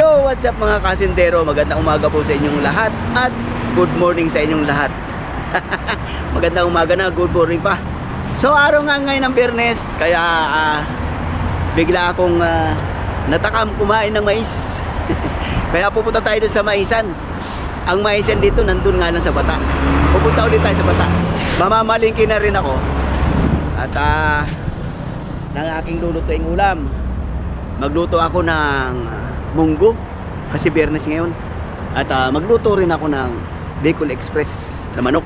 what's up mga kasindero? Magandang umaga po sa inyong lahat at good morning sa inyong lahat. Magandang umaga na, good morning pa. So araw nga ngayon ng biyernes, kaya ah, bigla akong ah, natakam kumain ng mais. kaya pupunta tayo dun sa maisan. Ang maisan dito nandun nga lang sa bata. Pupunta ulit tayo sa bata. Mamamalingki na rin ako. At ah, ng aking lulutuing ulam. Magluto ako ng ah, munggo kasi biyernes ngayon. At ah, magluto rin ako ng Bicol Express na manok.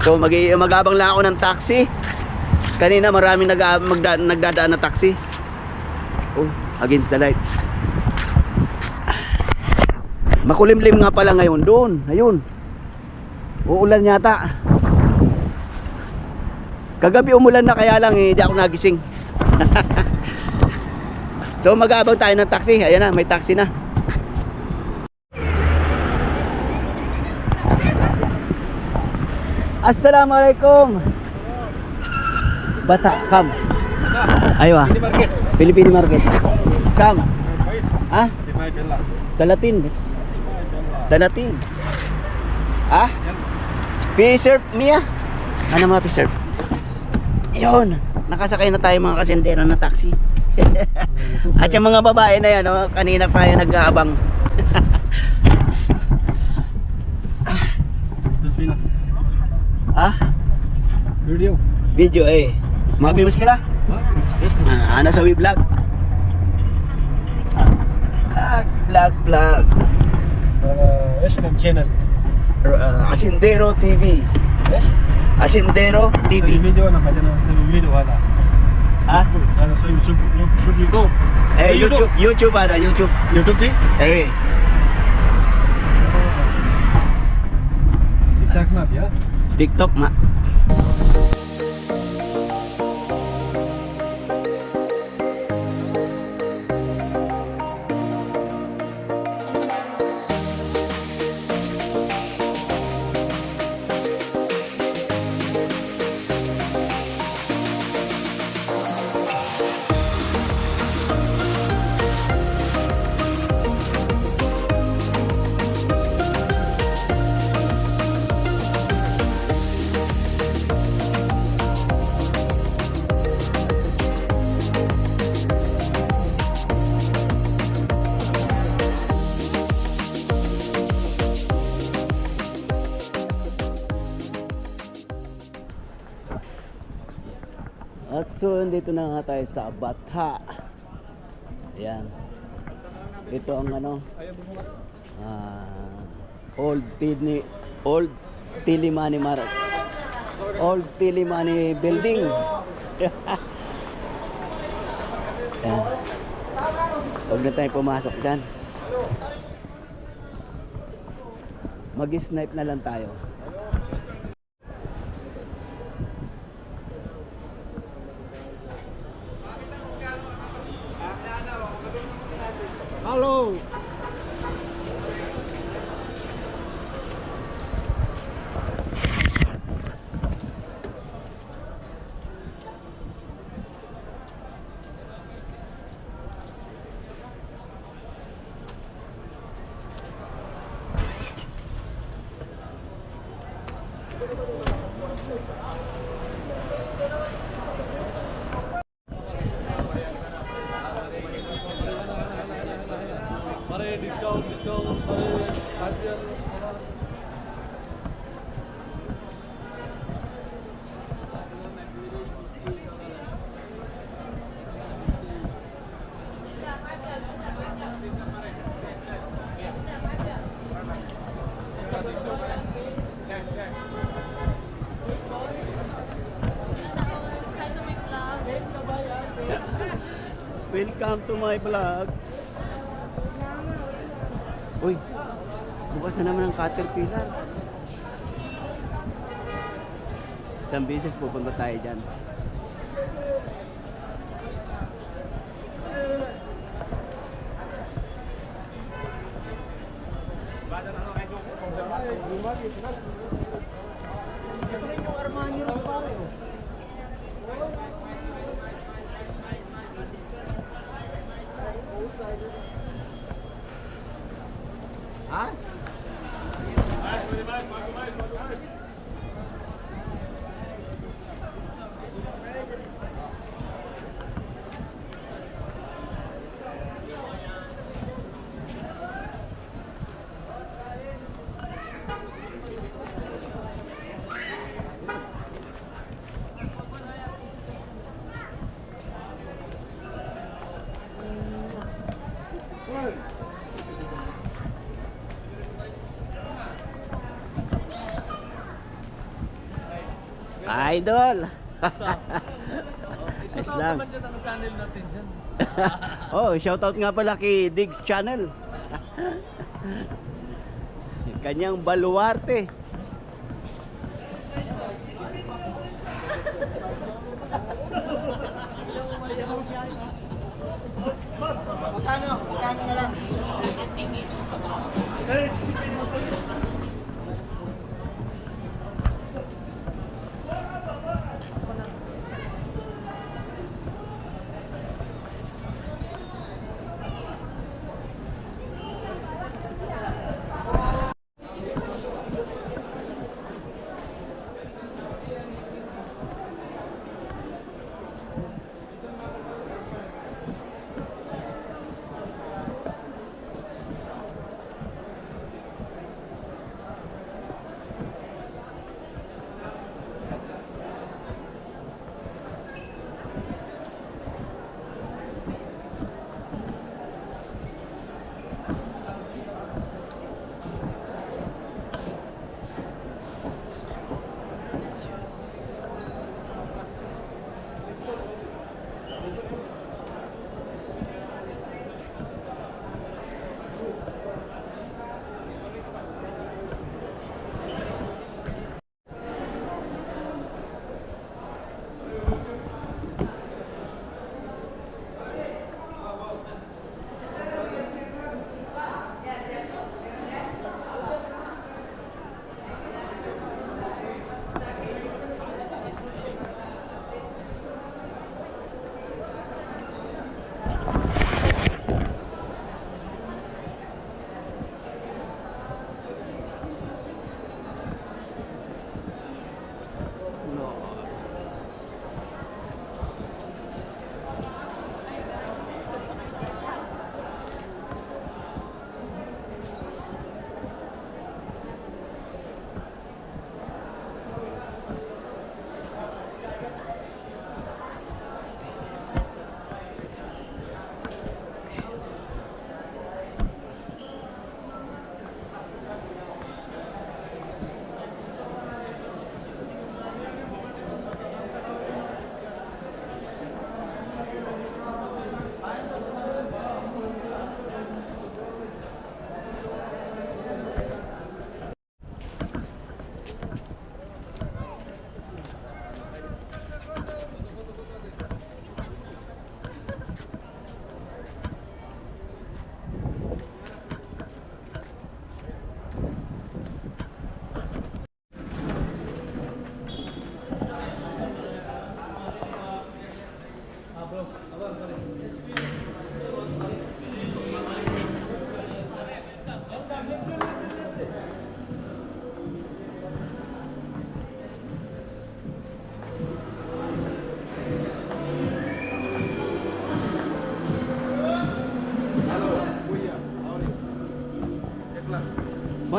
So mag magabang lang ako ng taxi. Kanina maraming nag magda, nagdadaan na taxi. Oh, against the light. Makulimlim nga pala ngayon doon. Ayun. Uulan yata. Kagabi umulan na kaya lang eh, hindi ako nagising. so mag-aabang tayo ng taxi. Ayan na, may taxi na. Assalamualaikum. Bata, kam. Ayo ah. Pilipini market. Kam. Ah, bella. Dalatin. Ah? P-serve Mia. Ano mga P-serve? Yun. Nakasakay na tayo mga kasentero na taxi. At yung mga babae na yan, oh, kanina pa yung nag-aabang. ah? Video. Video eh. Mga ka na? Ah, nasa we vlog. Vlog, ah, vlog, vlog. Uh, SM channel. Uh, Asindero TV. Yes? Asindero TV. Video na ba dyan? Video wala. Ha? Eh, eh, ano sa YouTube? YouTube. Eh, YouTube, YouTube ada, YouTube. YouTube di? Eh. TikTok map ya. TikTok map. At so, dito na nga tayo sa Bata. Ayan. Ito ang ano, ah, Old Tini, Old Tilimani Mar Old Tilimani Building. Ayan. Huwag na tayo pumasok dyan. Mag-snipe na lang tayo. Hello. Pare Welcome to my vlog. Uy, bukas na naman ang caterpillar. Isang beses pupunta tayo dyan. Armani rin pare. Ha? Idol! Ayos Isuot lang. naman dyan ang channel natin dyan. oh, shoutout nga pala kay Diggs Channel. Kanyang baluarte. Magkano? Magkano na lang?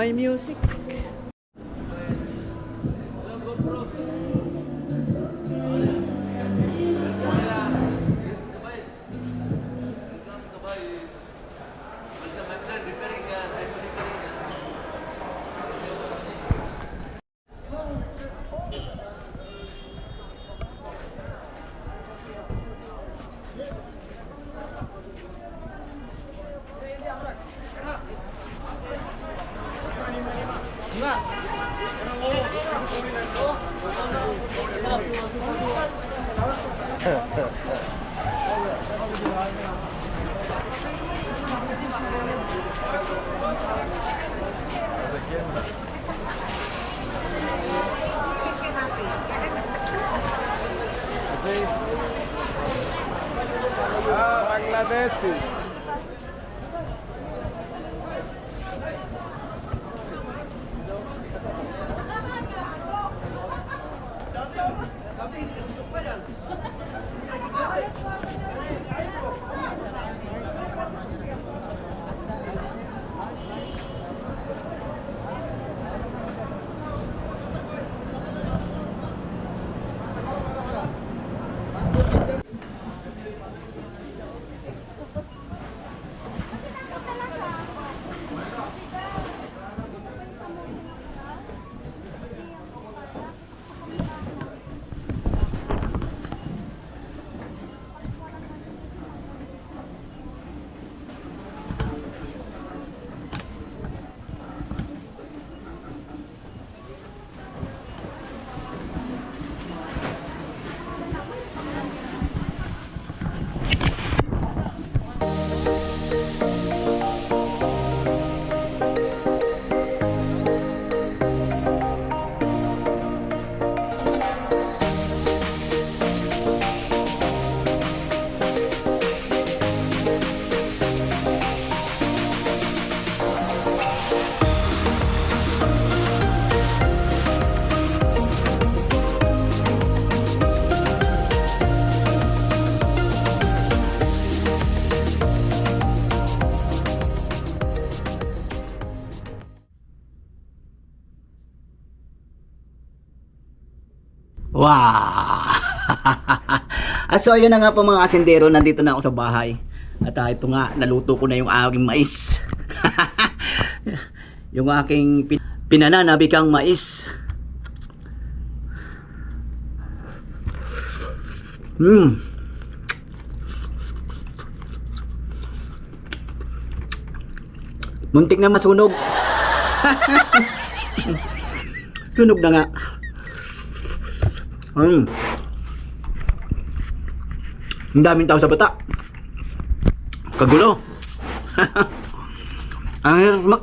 My music. Bangladeshi. Wow! At so, yun na nga po mga kasindero, nandito na ako sa bahay. At ah, ito nga, naluto ko na yung aking mais. yung aking pin- pinananabikang mais. Hmm. Muntik na masunog. Sunog na nga. Hmm. Ang daming tao sa bata. Kagulo. ang hirap sumak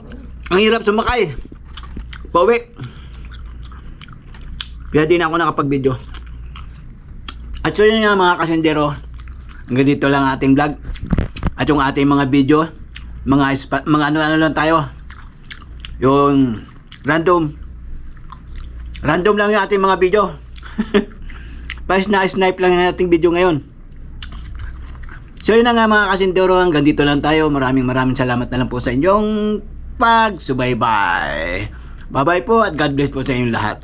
ang hirap sumakay. Pauwi. Kaya di na ako nakapag-video. At so yun nga mga kasendero. Hanggang dito lang ating vlog. At yung ating mga video. Mga, ispa- mga ano-ano lang tayo. Yung random. Random lang yung ating mga video. Pas na snipe lang yung ating video ngayon. So yun na nga mga kasindero, hanggang dito lang tayo. Maraming maraming salamat na lang po sa inyong pagsubaybay. Bye bye po at God bless po sa inyong lahat.